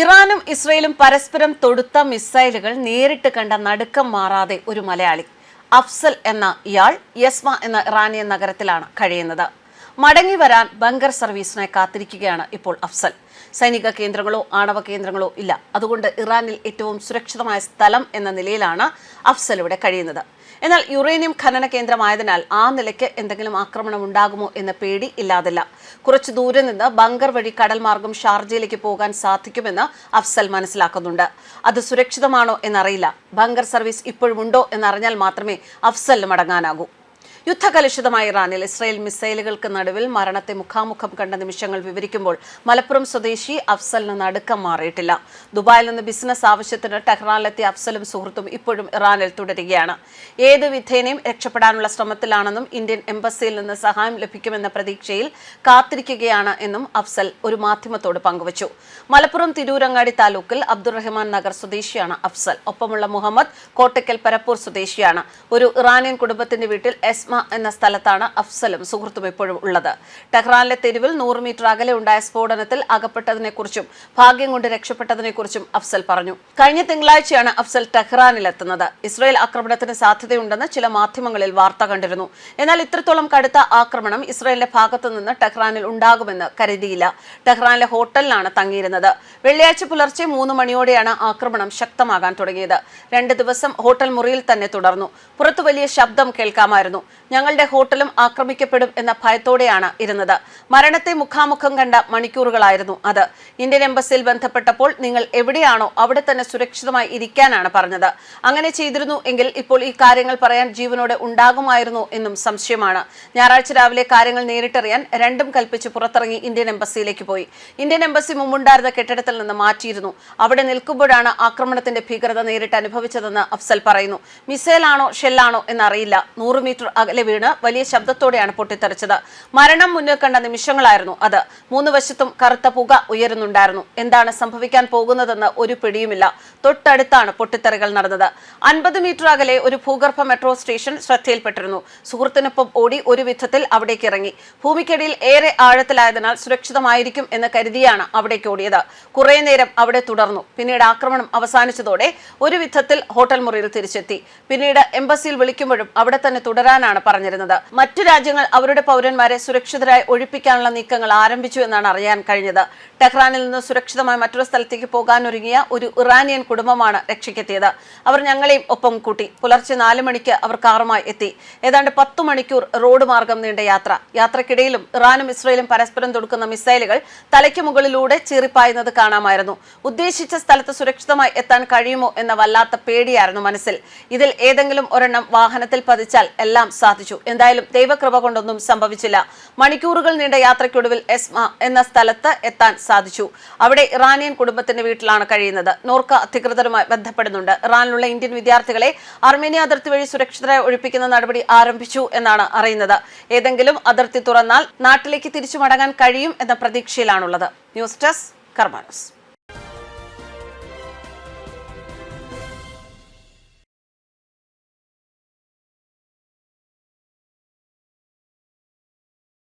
ഇറാനും ഇസ്രയേലും പരസ്പരം തൊടുത്ത മിസൈലുകൾ നേരിട്ട് കണ്ട നടുക്കം മാറാതെ ഒരു മലയാളി അഫ്സൽ എന്ന ഇയാൾ യസ്മ എന്ന ഇറാനിയൻ നഗരത്തിലാണ് കഴിയുന്നത്. മടങ്ങി വരാൻ ബങ്കർ സർവീസിനെ കാത്തിരിക്കുകയാണ് ഇപ്പോൾ അഫ്സൽ. സൈനിക കേന്ദ്രങ്ങളോ ആണവ കേന്ദ്രങ്ങളോ ഇല്ല. അതുകൊണ്ട് ഇറാനിൽ ഏറ്റവും സുരക്ഷിതമായ സ്ഥലം എന്ന നിലയിലാണ് അഫ്സൽ ഇവിടെ കഴിയുന്നത്. എന്നാൽ യുറേനിയം ഖനന കേന്ദ്രമായതിനാൽ ആ നിലയ്ക്ക് എന്തെങ്കിലും ആക്രമണം ഉണ്ടാകുമോ എന്ന പേടി ഇല്ലാതില്ല. കുറച്ചു ദൂരെ നിന്ന് ബങ്കർ വഴി കടൽ മാർഗം ഷാർജയിലേക്ക് പോകാൻ സാധിക്കുമെന്ന് അഫ്സൽ മനസ്സിലാക്കുന്നുണ്ട്. അത് സുരക്ഷിതമാണോ എന്നറിയില്ല. ബങ്കർ സർവീസ് ഇപ്പോഴുമുണ്ടോ എന്നറിഞ്ഞാൽ മാത്രമേ അഫ്സൽ മടങ്ങാനാകൂ. യുദ്ധകലുഷിതമായ ഇറാനിൽ ഇസ്രായേൽ മിസൈലുകൾക്ക് നടുവിൽ മരണത്തെ മുഖാമുഖം കണ്ട നിമിഷങ്ങൾ വിവരിക്കുമ്പോൾ മലപ്പുറം സ്വദേശി അഫ്സലിന് നടുക്കം മാറിയിട്ടില്ല. ദുബായിൽ നിന്ന് ബിസിനസ് ആവശ്യത്തിന് ടെഹ്റാനിലെത്തിയ അഫ്സലും സുഹൃത്തും ഇപ്പോഴും ഇറാനിൽ തുടരുകയാണ്. ഏത് വിധേനയും രക്ഷപ്പെടാനുള്ള ശ്രമത്തിലാണെന്നും ഇന്ത്യൻ എംബസിയിൽ നിന്ന് സഹായം ലഭിക്കുമെന്ന പ്രതീക്ഷയിൽ കാത്തിരിക്കുകയാണ് എന്നും അഫ്സൽ ഒരു മാധ്യമത്തോട് പങ്കുവച്ചു. മലപ്പുറം തിരൂരങ്ങാടി താലൂക്കിൽ അബ്ദുറഹ്മാൻ നഗർ സ്വദേശിയാണ് അഫ്സൽ. ഒപ്പമുള്ള മുഹമ്മദ് കോട്ടയ്ക്കൽ പരപ്പൂർ സ്വദേശിയാണ്. ഒരു ഇറാനിയൻ കുടുംബത്തിന്റെ വീട്ടിൽ എസ്മ എന്ന സ്ഥലത്താണ് അഫ്സലും സുഹൃത്തും ഇപ്പോഴും ഉള്ളത്. ടെഹ്റാനിലെ തെരുവിൽ നൂറ് മീറ്റർ അകലെ ഉണ്ടായ സ്ഫോടനത്തിൽ അകപ്പെട്ടതിനെക്കുറിച്ചും ഭാഗ്യം കൊണ്ട് രക്ഷപ്പെട്ടതിനെക്കുറിച്ചും അഫ്സൽ പറഞ്ഞു. കഴിഞ്ഞ തിങ്കളാഴ്ചയാണ് അഫ്സൽ ടെഹ്റാനിലെത്തുന്നത്. ഇസ്രായേൽ ആക്രമണത്തിന് സാധ്യതയുണ്ടെന്ന് ചില മാധ്യമങ്ങളിൽ വാർത്ത കണ്ടിരുന്നു. എന്നാൽ ഇത്രത്തോളം കടുത്ത ആക്രമണം ഇസ്രായേലിന്റെ ഭാഗത്തു നിന്ന് ടെഹ്റാനിൽ ഉണ്ടാകുമെന്ന് കരുതിയില്ല. ടെഹ്റാനിലെ ഹോട്ടലിലാണ് തങ്ങിയിരുന്നത്. വെള്ളിയാഴ്ച പുലർച്ചെ മൂന്ന് മണിയോടെയാണ് ആക്രമണം ശക്തമാകാൻ തുടങ്ങിയത്. രണ്ട് ദിവസം ഹോട്ടൽ മുറിയിൽ തന്നെ തുടർന്നു. പുറത്തു വലിയ ശബ്ദം കേൾക്കാമായിരുന്നു. ഞങ്ങളുടെ ഹോട്ടലും ആക്രമിക്കപ്പെടും എന്ന ഭയത്തോടെയാണ് ഇരുന്നത്. മരണത്തെ മുഖാമുഖം കണ്ട മണിക്കൂറുകളായിരുന്നു അത്. ഇന്ത്യൻ എംബസിയിൽ ബന്ധപ്പെട്ടപ്പോൾ നിങ്ങൾ എവിടെയാണോ അവിടെ തന്നെ സുരക്ഷിതമായി ഇരിക്കാനാണ് പറഞ്ഞത്. അങ്ങനെ ചെയ്തിരുന്നു എങ്കിൽ ഇപ്പോൾ ഈ കാര്യങ്ങൾ പറയാൻ ജീവനോടെ ഉണ്ടാകുമായിരുന്നു എന്നും സംശയമാണ്. ഞായറാഴ്ച രാവിലെ കാര്യങ്ങൾ നേരിട്ടറിയാൻ രണ്ടും കൽപ്പിച്ച് പുറത്തിറങ്ങി ഇന്ത്യൻ എംബസിയിലേക്ക് പോയി. ഇന്ത്യൻ എംബസി മുമ്പുണ്ടായിരുന്ന കെട്ടിടത്തിൽ നിന്ന് മാറ്റിയിരുന്നു. അവിടെ നിൽക്കുമ്പോഴാണ് ആക്രമണത്തിന്റെ ഭീകരത നേരിട്ട് അനുഭവിച്ചതെന്ന് അഫ്സൽ പറയുന്നു. മിസൈലാണോ ഷെല്ലാണോ എന്നറിയില്ല. നൂറ് മീറ്റർ അകലെ വീണ് വലിയ ശബ്ദത്തോടെയാണ് പൊട്ടിത്തെറിച്ചത്. മരണം മുന്നിൽ കണ്ട നിമിഷങ്ങളായിരുന്നു അത്. മൂന്ന് വശത്തും കറുത്ത പുക ഉയരുന്നുണ്ടായിരുന്നു. എന്താണ് സംഭവിക്കാൻ പോകുന്നതെന്ന് ഒരു പിടിയുമില്ല. തൊട്ടടുത്താണ് പൊട്ടിത്തെറികൾ നടന്നത്. അൻപത് മീറ്റർ അകലെ ഒരു ഭൂഗർഭ മെട്രോ സ്റ്റേഷൻ ശ്രദ്ധയിൽപ്പെട്ടിരുന്നു. സുഹൃത്തിനൊപ്പം ഓടി ഒരു വിധത്തിൽ അവിടേക്ക് ഇറങ്ങി. ഭൂമിക്കടിയിൽ ഏറെ ആഴത്തിലായതിനാൽ സുരക്ഷിതമായിരിക്കും എന്ന് കരുതിയാണ് അവിടേക്ക് ഓടിയത്. കുറെ നേരം അവിടെ തുടർന്നു. പിന്നീട് ആക്രമണം അവസാനിച്ചതോടെ ഒരു വിധത്തിൽ ഹോട്ടൽ മുറിയിൽ തിരിച്ചെത്തി. പിന്നീട് എംബസിയിൽ വിളിക്കുമ്പോഴും അവിടെ തന്നെ തുടരാനാണ് പറഞ്ഞിരുന്നത്. മറ്റു രാജ്യങ്ങൾ അവരുടെ പൗരന്മാരെ സുരക്ഷിതരായി ഒഴിപ്പിക്കാനുള്ള നീക്കങ്ങൾ ആരംഭിച്ചു എന്നാണ് അറിയാൻ കഴിഞ്ഞത്. ടെഹ്റാനിൽ നിന്ന് സുരക്ഷിതമായി മറ്റൊരു സ്ഥലത്തേക്ക് പോകാനൊരുങ്ങിയ ഒരു ഇറാനിയൻ കുടുംബമാണ് രക്ഷയ്ക്കെത്തിയത്. അവർ ഞങ്ങളെയും ഒപ്പം കൂട്ടി പുലർച്ചെ നാല് മണിക്ക് അവർ കാറുമായി എത്തി. ഏതാണ്ട് പത്തു മണിക്കൂർ റോഡ് മാർഗം നീണ്ട യാത്ര. യാത്രക്കിടയിലും ഇറാനും ഇസ്രയേലും പരസ്പരം തൊടുക്കുന്ന മിസൈലുകൾ തലയ്ക്ക് മുകളിലൂടെ ചീറിപ്പായുന്നത് കാണാമായിരുന്നു. ഉദ്ദേശിച്ച സ്ഥലത്ത് സുരക്ഷിതമായി എത്താൻ കഴിയുമോ എന്ന വല്ലാത്ത പേടിയായിരുന്നു മനസ്സിൽ. ഇതിൽ ഏതെങ്കിലും ഒരെണ്ണം വാഹനത്തിൽ പതിച്ചാൽ എല്ലാം സാധിച്ചു എന്തായാലും ദൈവകൃപ കൊണ്ടൊന്നും സംഭവിച്ചില്ല. മണിക്കൂറുകൾ നീണ്ട യാത്രയ്ക്കൊടുവിൽ എസ്മ എന്ന സ്ഥലത്ത് എത്താൻ സാധിച്ചു. അവിടെ ഇറാനിയൻ കുടുംബത്തിന്റെ വീട്ടിലാണ് കഴിയുന്നത്. നോർക്ക അധികൃതരുമായി ബന്ധപ്പെടുന്നുണ്ട്. ഇറാനിലുള്ള ഇന്ത്യൻ വിദ്യാർത്ഥികളെ അർമേനിയ അതിർത്തി വഴി സുരക്ഷിതരായി ഒഴിപ്പിക്കുന്ന നടപടി ആരംഭിച്ചു എന്നാണ് അറിയുന്നത്. ഏതെങ്കിലും അതിർത്തി തുറന്നാൽ നാട്ടിലേക്ക് തിരിച്ചു മടങ്ങാൻ കഴിയും എന്ന പ്രതീക്ഷയിലാണുള്ളത്. News desk കർമാനോസ്